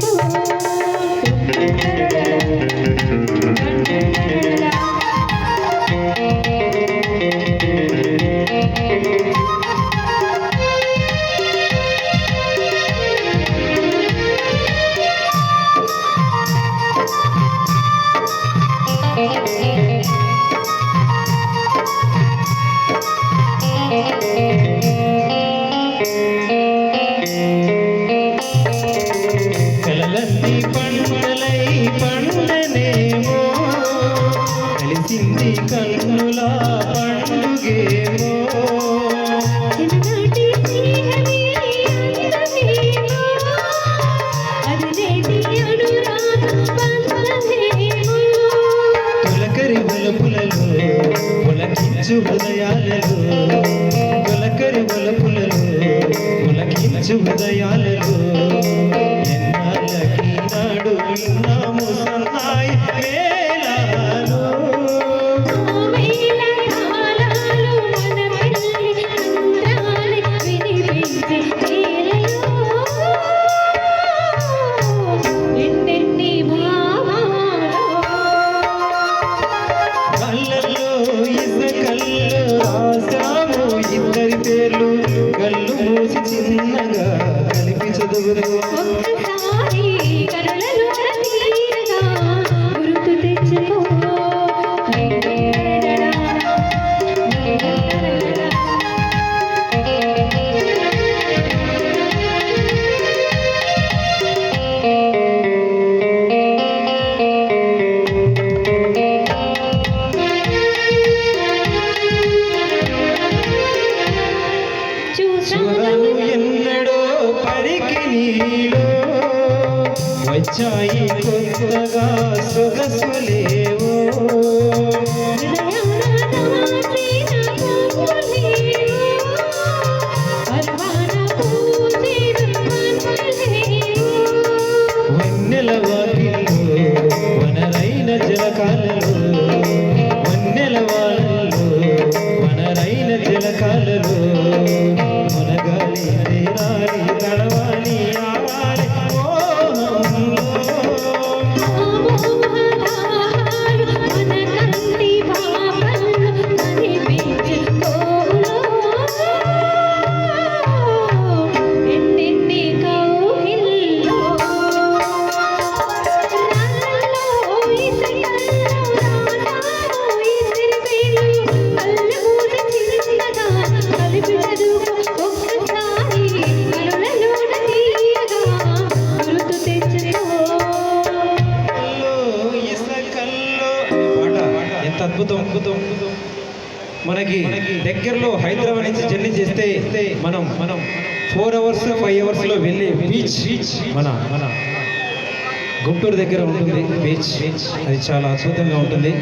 Thank you. చిన్ననాటి స్నేహమే అందమేమో, అదిలేని అనురాగం పులకరి బలపులలో పులకించు హృదయాలలో చిన్నగా కలిపి వచ్చాయి కొత్తగా సొగసులేవో. వన్నెల వాకిల్లో వనరైన జలకాలలో వన్నెల వాళ్ళలో ఎంత అద్భుతం. అద్భుతం మనకి దగ్గరలో హైదరాబాద్ నుంచి జర్నీ చేస్తే మనం మనం ఫోర్ అవర్స్ ఫైవ్ అవర్స్లో వెళ్ళి బీచ్ బీచ్ మన మన గుంటూరు దగ్గర ఉంటుంది బీచ్. అది చాలా అద్భుతంగా ఉంటుంది.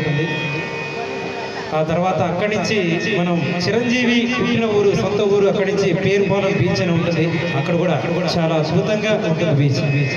ఆ తర్వాత అక్కడి నుంచి మనం చిరంజీవి పుట్టిన ఊరు సొంత ఊరు అక్కడి నుంచి పేరుపాలెం బీచ్ అని ఉంటుంది. అక్కడ కూడా చాలా అద్భుతంగా ఉంటుంది బీచ్ బీచ్.